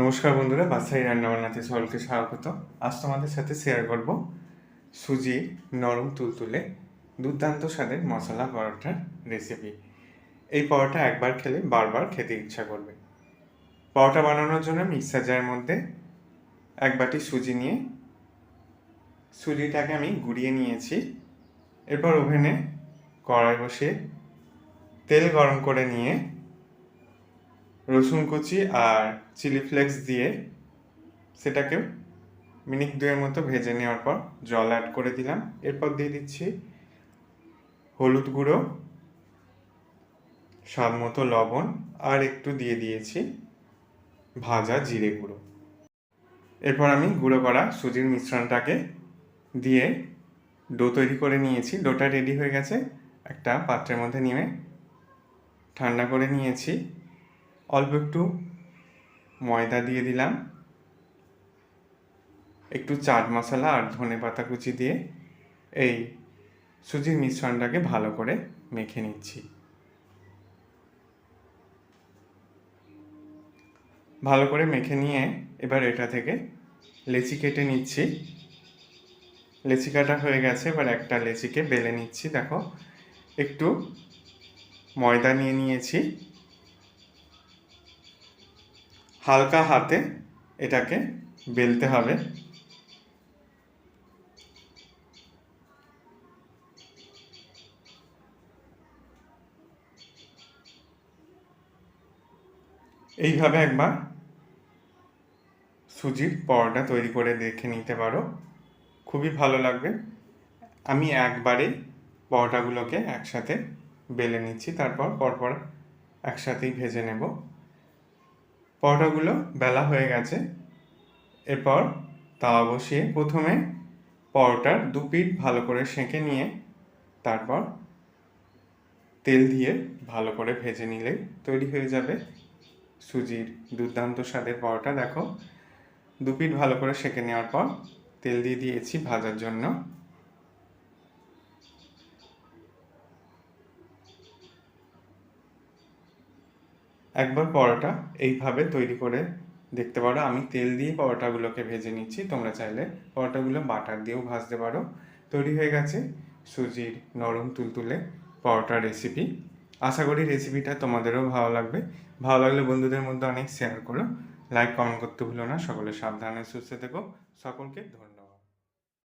নমস্কার বন্ধুরা বাসাই রান্নাবান্নাতে সকলকে স্বাগত। আজ তোমাদের সাথে শেয়ার করব সুজির নরম তুলতুলে দুর্দান্ত স্বাদের মশলা পরোটার রেসিপি এই পরোটা একবার খেলে বারবার খেতে ইচ্ছা করবে। পরোটা বানানোর জন্য মিক্সার জারের মধ্যে এক বাটি সুজি নিয়ে সুজিটাকে আমি গুঁড়িয়ে নিয়েছি। এরপর ওভেনে কড়াই বসিয়ে তেল গরম করে নিয়ে রসুন কুচি আর চিলি ফ্লেক্স দিয়ে সেটাকে মিনিট দুয়ের মতো ভেজে নেওয়ার পর জল অ্যাড করে দিলাম। এরপর দিয়ে দিচ্ছি হলুদ গুঁড়ো, স্বাদ মতো লবণ আর একটু দিয়ে দিয়েছি ভাজা জিরে গুঁড়ো। এরপর আমি গুঁড়ো করা সুজির মিশ্রণটাকে দিয়ে ডো তৈরি করে নিয়েছি। ডোটা রেডি হয়ে গেছে। একটা পাত্রের মধ্যে নিয়ে ঠান্ডা করে নিয়েছি। অল্প একটু ময়দা দিয়ে দিলাম। একটু চাট মশলা আর ধনে পাতা কুচি দিয়ে এই সুজির মিশ্রণটাকে ভালো করে মেখে নিচ্ছি। ভালো করে মেখে নিয়ে এবার এটা থেকে লেচি কেটে নিচ্ছি। লেচি কাটা হয়ে গেছে, এবার একটা লেচিকে বেলে নিচ্ছি। দেখো, একটু ময়দা নিয়ে নিয়েছি। হালকা হাতে এটাকে বেলতে হবে। এইভাবে একবার সুজির পরোটা তৈরি করে দেখে নিতে পারো। খুবই ভালো লাগবে। আমি একবারে পরোটাগুলোকে একসাথে বেলে নিচ্ছি, তারপর পরপর একসাথেই ভেজে নেব। পরোটাগুলো বেলা হয়ে গেছে। এরপর তাওয়া বসিয়ে প্রথমে পরোটার দু পিঠ ভালো করে সেঁকে নিয়ে তারপর তেল দিয়ে ভালো করে ভেজে নিলে তৈরি হয়ে যাবে সুজির দুর্দান্ত স্বাদের পরোটা। দেখো, দু পিঠ ভালো করে সেঁকে নেওয়ার পর তেল দিয়ে দিয়েছি ভাজার জন্য। একবার পরোটা এইভাবে তৈরি করে দেখতে পারো। আমি তেল দিয়ে পরোটাগুলোকে ভেজে নিচ্ছি। তোমরা চাইলে পরোটাগুলো বাটার দিয়েও ভাজতে পারো। তৈরি হয়ে গেছে সুজির নরম তুলতুলে পরোটা রেসিপি আশা করি রেসিপিটা তোমাদেরও ভালো লাগবে। ভালো লাগলে বন্ধুদের মধ্যে অনেক শেয়ার করো। লাইক কমেন্ট করতে ভুলো না। সকলে সাবধানে সুস্থ থেকো। সকলকে ধন্যবাদ।